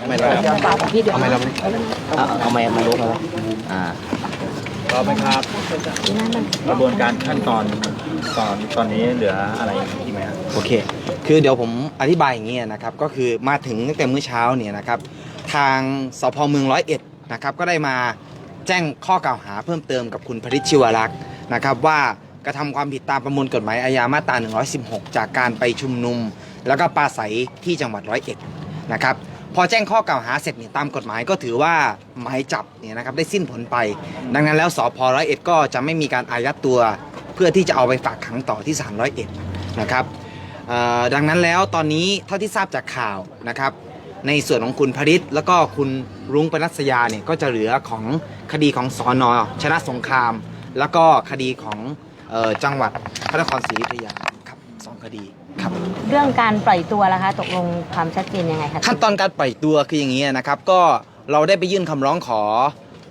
ทำไมเราทำไมเราไม่เอาเอาไม้มาลุกมาอ่ารอไหมครับกระบวนการขั้นตอนตอนตอนนี้เหลืออะไรอีกไหมครับโอเค คือเดี๋ยวผมอธิบายอย่างนี้นะครับ ก็คือมาถึงตั้งแต่มื้อเช้าเนี่ยนะครับ ทางสพเมืองร้อยเอ็ดนะครับ ก็ได้มาแจ้งข้อกล่าวหาเพิ่มเติมกับคุณพริชชิวรักษ์นะครับว่า กระทำความผิดตามประมวลกฎหมายอาญามาตรา 116 จากการไปชุมนุม แล้วก็ปราศัยที่จังหวัดร้อยเอ็ดนะครับพอแจ้งข้อกล่าวหาเสร็จเนี่ยตามกฎหมายก็ถือว่าหมายจับเนี่ยนะครับได้สิ้นผลไป ดังนั้นแล้วสพร้อยเอ็ดก็จะไม่มีการอายัดตัว เพื่อที่จะเอาไปฝากขังต่อที่ศาลร้อยเอ็ดนะครับดังนั้นแล้วตอนนี้เท่าที่ทราบจากข่าวนะครับในส่วนของคุณพริตแล้วก็คุณรุ้งปนัสยาเนี่ยก็จะเหลือของคดีของสอนอชนะสงคราม แล้วก็คดีของ เออจังหวัดพระนครศรีอยุธยาครับสองคดีครับเรื่องการปล่อยตัวล่ะคะ ตกลงความชัดเจนยังไงคะขั้นตอนการปล่อยตัวคืออย่างนี้นะครับ ก็เราได้ไปยื่นคำร้องขอ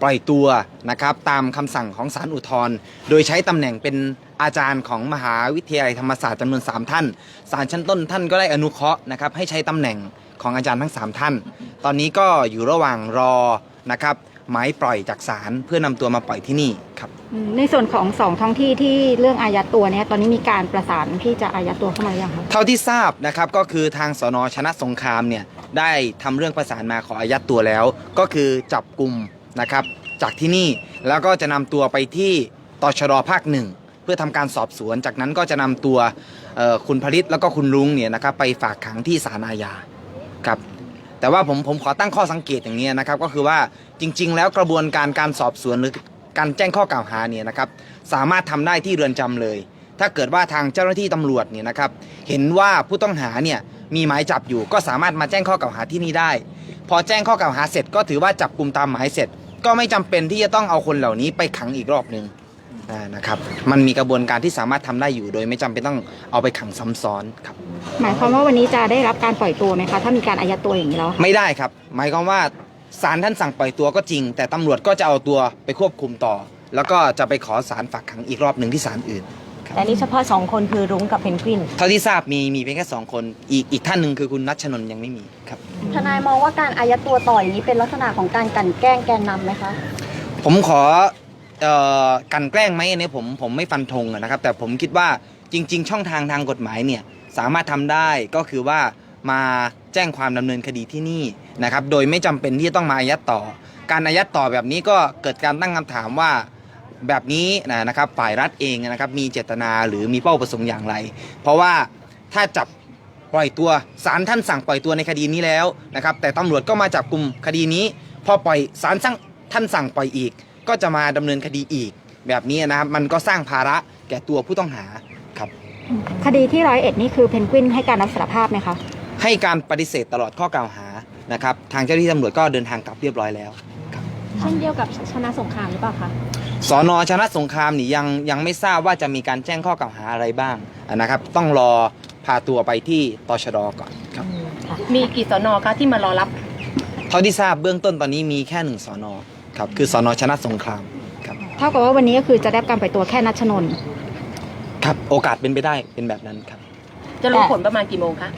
ปล่อยตัวนะครับตามคำสั่งของศาลอุทธรณ์โดยใช้ตำแหน่งเป็นอาจารย์ของมหาวิทยาลัยธรรมศาสตร์จำนวน 3 ท่านศาลชั้นต้นท่านก็ได้อนุเคราะห์นะครับให้ใช้ตำแหน่งของอาจารย์ทั้ง 3 ท่าน ตอนนี้ก็อยู่ระหว่างรอนะครับหมายปล่อยจากศาลเพื่อนำตัวมาปล่อยที่นี่ครับอืม ในส่วนของสองท้องที่ที่เรื่องอายัดตัวเนี่ยตอนนี้มีการประสานที่จะอายัดตัวเข้ามาหรือยังคะเท่าที่ทราบนะครับก็คือทางสนชนะสงครามเนี่ยได้ทำเรื่องประสานมาขออายัดตัวแล้ว ก็คือจับกลุ่มนะครับจากที่นี่แล้วก็จะนำตัวไปที่ตชดภาคหนึ่งเพื่อทำการสอบสวน จากนั้นก็จะนำตัวคุณผลิตแล้วก็คุณลุงเนี่ยนะครับไปฝากขังที่ศาลอาญาครับแต่ว่าผมผมขอตั้งข้อสังเกตอย่างนี้นะครับก็คือว่าจริง ๆ แล้วกระบวนการการสอบสวนหรือ การแจ้งข้อกล่าวหาเนี่ยนะครับสามารถทำได้ที่เรือนจำเลย ถ้าเกิดว่าทางเจ้าหน้าที่ตำรวจเนี่ยนะครับเห็นว่าผู้ต้องหาเนี่ยมีหมายจับอยู่ ก็สามารถมาแจ้งข้อกล่าวหาที่นี่ได้ พอแจ้งข้อกล่าวหาเสร็จ ก็ถือว่าจับกลุ่มตามหมายเสร็จ ก็ไม่จำเป็นที่จะต้องเอาคนเหล่านี้ไปขังอีกรอบหนึ่งอ่านะครับ มันมีกระบวนการที่สามารถทำได้อยู่ โดยไม่จำเป็นต้องเอาไปขังซ้ำซ้อนครับ หมายความว่าวันนี้จะได้รับการปล่อยตัวไหมคะ ถ้ามีการอายัดตัวอย่างนี้แล้ว ไม่ได้ครับ หมายความว่า ศาลท่านสั่งปล่อยตัวก็จริง แต่ตำรวจก็จะเอาตัวไปควบคุมต่อ แล้วก็จะไปขอศาลฝากขังอีกรอบหนึ่งที่ศาลอื่นแต่นี่เฉพาะสองคนคือรุ้งกับเพนกวิน เท่าที่ทราบมีมีเพียงแค่สองคนอีกอีกท่านหนึ่งคือคุณนัชชนนยังไม่มีครับ ทนายมองว่าการอายัดตัวต่ออย่างนี้เป็นลักษณะของการกลั่นแกล้งแกนนำไหมคะ ผมขอเอ่อกลันแกล้งไหมอันนี้ผมผมไม่ฟันธงอะนะครับ แต่ผมคิดว่าจริง ๆ ช่องทางทางกฎหมายเนี่ยสามารถทำได้ก็คือว่ามาแจ้งความดำเนินคดีที่นี่ นะครับโดยไม่จำเป็นที่จะต้องมาอายัดต่อ การอายัดต่อแบบนี้ก็เกิดการตั้งคำถามว่าแบบนี้นะนะครับฝ่ายรัฐเองนะครับมีเจตนาหรือมีเป้าประสงค์อย่างไร เพราะว่าถ้าจับปล่อยตัวศาลท่านสั่งปล่อยตัวในคดีนี้แล้วนะครับแต่ตำรวจก็มาจับกลุ่มคดีนี้ พอปล่อยศาลสั่งท่านสั่งปล่อยอีก ก็จะมาดำเนินคดีอีก แบบนี้นะครับมันก็สร้างภาระแก่ตัวผู้ต้องหาครับคดีที่ร้อยเอ็ดนี่คือเพนกวินให้การรับสารภาพไหมคะให้การปฏิเสธตลอดข้อกล่าวหา นะครับทางเจ้าหน้าที่ตำรวจก็เดินทางกลับเรียบร้อยแล้วเช่นเดียวกับชนะสงครามหรือเปล่าคะสอนอชนะสงครามนี่ยังยังไม่ทราบว่าจะมีการแจ้งข้อกล่าวหาอะไรบ้างนะครับ ต้องรอพาตัวไปที่ตชดก่อนครับ มีกี่สนอคะที่มารอรับ เท่าที่ทราบเบื้องต้นตอนนี้มีแค่หนึ่งสอนอครับคือสอนอชนะสงครามครับเท่ากับว่าวันนี้ก็คือจะได้รับการปล่อยตัวแค่นัชนนท์ครับโอกาสเป็นไปได้เป็นแบบนั้นครับ จะรู้ผลประมาณกี่โมงคะ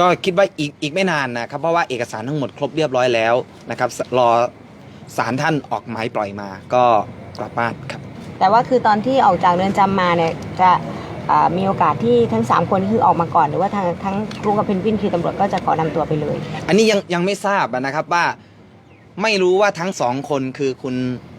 ก็คิดว่าอีกอีกไม่นานนะครับ เพราะว่าเอกสารทั้งหมดครบเรียบร้อยแล้วนะครับสรอสารท่านออกหมายปล่อยมา ก็กลับบ้านครับ แต่ว่าคือตอนที่ออกจากเรือนจำมาเนี่ยจะอ่ามีโอกาสที่ทั้ง 3 คนคือออกมาก่อนหรือว่าทางทั้งรุ้งกับเพนกวินคือตำรวจก็จะขอนำตัวไปเลย อันนี้ยังยังไม่ทราบนะครับว่าไม่รู้ว่าทั้งสองคนคือคุณ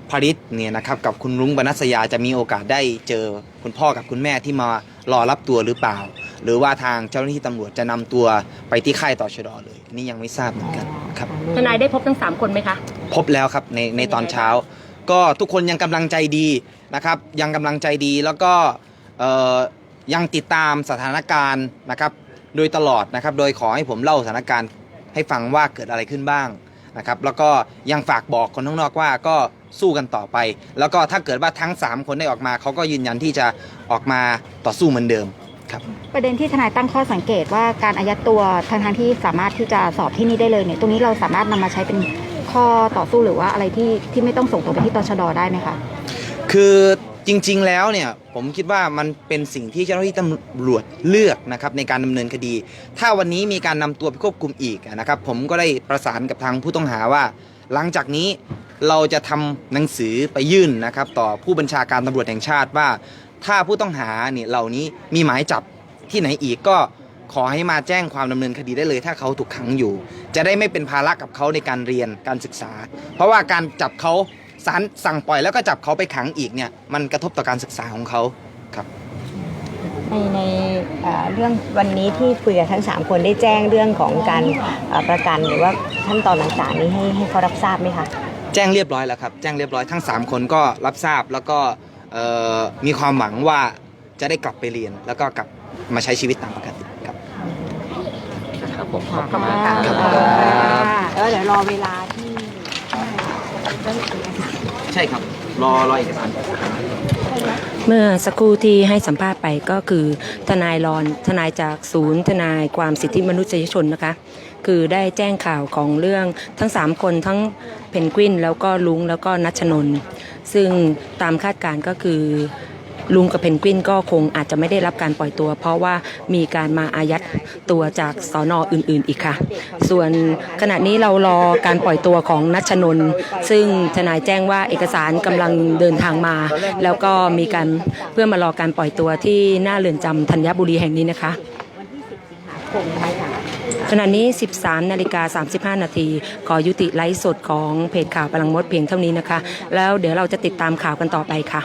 พริตเนี่ยนะครับกับคุณรุ้งบรรณัสยาจะมีโอกาสได้เจอคุณพ่อกับคุณแม่ที่มารอรับตัวหรือเปล่า หรือว่าทางเจ้าหน้าที่ตำรวจจะนำตัวไปที่ค่ายต่อชดเลยอันนี่ยังไม่ทราบเหมือนกันครับ ทนายได้พบทั้ง 3 คนไหมคะ พบแล้วครับในในตอนเช้า ก็ทุกคนยังกำลังใจดีนะครับยังกำลังใจดีแล้วก็เอ่อยังติดตามสถานการณ์นะครับโดยตลอดนะครับโดยขอให้ผมเล่าสถานการณ์ให้ฟังว่าเกิดอะไรขึ้นบ้าง นะครับแล้วก็ยังฝากบอกคนข้างนอกว่าก็สู้กันต่อไป แล้วก็ถ้าเกิดว่าทั้ง 3 คนได้ออกมาเขาก็ยืนยันที่จะออกมาต่อสู้เหมือนเดิมครับประเด็นที่ทนายตั้งข้อสังเกตว่าการอายัดตัวทางทางๆที่สามารถที่จะสอบที่นี่ได้เลยเนี่ยตรงนี้เราสามารถนำมาใช้เป็นข้อต่อสู้หรือว่าอะไรที่ที่ไม่ต้องส่งตัวไปที่ตชดได้ไหมคะคือ จริง ๆ แล้วเนี่ยผมคิดว่ามันเป็นสิ่งที่เจ้าหน้าที่ตำรวจเลือกนะครับในการดำเนินคดี ถ้าวันนี้มีการนำตัวไปควบคุมอีกนะครับ ผมก็ได้ประสานกับทางผู้ต้องหาว่า หลังจากนี้เราจะทำหนังสือไปยื่นนะครับ ต่อผู้บัญชาการตำรวจแห่งชาติว่า ถ้าผู้ต้องหาเนี่ยเหล่านี้มีหมายจับที่ไหนอีกก็ขอให้มาแจ้งความดำเนินคดีได้เลย ถ้าเขาถูกขังอยู่ จะได้ไม่เป็นภาระกับเขาในการเรียนการศึกษา เพราะว่าการจับเขา ศาลสั่งปล่อยแล้วก็จับเขาไปขังอีกเนี่ยมันกระทบต่อการศึกษาของเขาครับในในเอ่อเรื่องวันนี้ที่คุยกับทั้ง 3 คนได้แจ้งเรื่องของการเอ่อประกันหรือว่าขั้นตอนต่างๆนี้ให้ให้เขารับทราบไหมคะ แจ้งเรียบร้อยแล้วครับแจ้งเรียบร้อยทั้ง 3 คนก็รับทราบแล้วก็เอ่อมีความหวังว่าจะได้กลับไปเรียน แล้วก็กลับมาใช้ชีวิตตามปกติครับ ครับผมขอบคุณค่ะครับ แล้วเดี๋ยวรอเวลาที่ ใช่ครับ รอรอเอกสารเมื่อสักครู่ที่ให้สัมภาษณ์ไปก็คือทนายรอนทนายจากศูนย์ ทนายความสิทธิมนุษยชนนะคะ คือได้แจ้งข่าวของเรื่องทั้ง 3 คนทั้งเพนกวิน แล้วก็ลุงแล้วก็นัชนน์ซึ่งตามคาดการก็คือ ลุงกับเพนกวินก็คงอาจจะไม่ได้รับการปล่อยตัว เพราะว่ามีการมาอายัดตัวจากสอนออื่น ๆ อีกค่ะ ส่วนขณะนี้เรารอการปล่อยตัวของนัชนนท์ซึ่งทนายแจ้งว่าเอกสารกำลังเดินทางมา แล้วก็มีการเพื่อมารอการปล่อยตัวที่หน้าเรือนจำธัญบุรีแห่งนี้นะคะขณะนี้ 13 นาฬิกา 35 นาที ขอยุติไลฟ์สดของเพจข่าวพลังมดเพียงเท่านี้นะคะ แล้วเดี๋ยวเราจะติดตามข่าวกันต่อไปค่ะ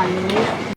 ตอนนี้